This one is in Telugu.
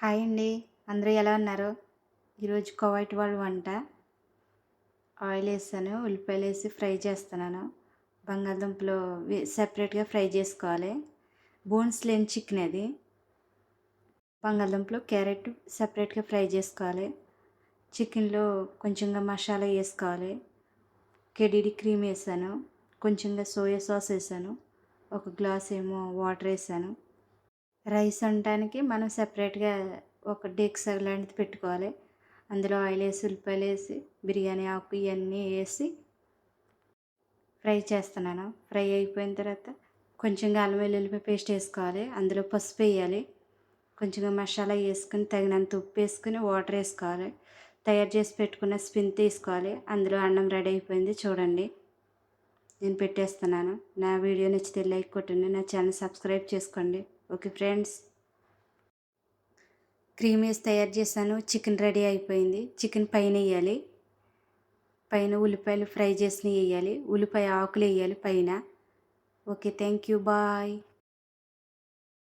హాయ్ అండి. అందరూ ఎలా ఉన్నారు? ఈరోజు కోవైట్ వాళ్ళ వంట. ఆయిల్ వేసాను ఉల్లిపాయలు వేసి ఫ్రై చేస్తున్నాను. బంగాళదుంపలు సెపరేట్గా ఫ్రై చేసుకోవాలి. బోన్స్ లేని చికెన్ అది. బంగాళదుంపలు క్యారెట్ సెపరేట్గా ఫ్రై చేసుకోవాలి. చికెన్లో కొంచెంగా మసాలా వేసుకోవాలి. కెడిడి క్రీమ్ వేసాను. కొంచెంగా సోయా సాస్ వేసాను. ఒక గ్లాస్ ఏమో వాటర్ వేసాను. రైస్ వండటానికి మనం సపరేట్గా ఒక డెక్స్ లాంటిది పెట్టుకోవాలి. అందులో ఆయిల్ వేసి ఉల్లిపాయలు వేసి బిర్యానీ ఆకు ఇవన్నీ వేసి ఫ్రై చేస్తున్నాను. ఫ్రై అయిపోయిన తర్వాత కొంచెంగా అల్లం వెల్లుల్లిపాయ పేస్ట్ వేసుకోవాలి. అందులో పసుపు వేయాలి. కొంచెంగా మసాలా వేసుకుని తగినంత ఉప్పు వేసుకుని వాటర్ వేసుకోవాలి. తయారు చేసి పెట్టుకున్న స్పిన్ తీసుకోవాలి. అందులో అన్నం రెడీ అయిపోయింది. చూడండి. నేను పెట్టేస్తున్నాను. నా వీడియో నచ్చితే లైక్ కొట్టండి. నా ఛానల్ సబ్స్క్రైబ్ చేసుకోండి. Okay friends. క్రీమ్ వేసి తయారు చేశాను. చికెన్ రెడీ అయిపోయింది. చికెన్ పైన వేయాలి. పైన ఉల్లిపాయలు ఫ్రై చేసినవి వేయాలి. ఉల్లిపాయ ఆకులు వేయాలి పైన. Okay thank you bye.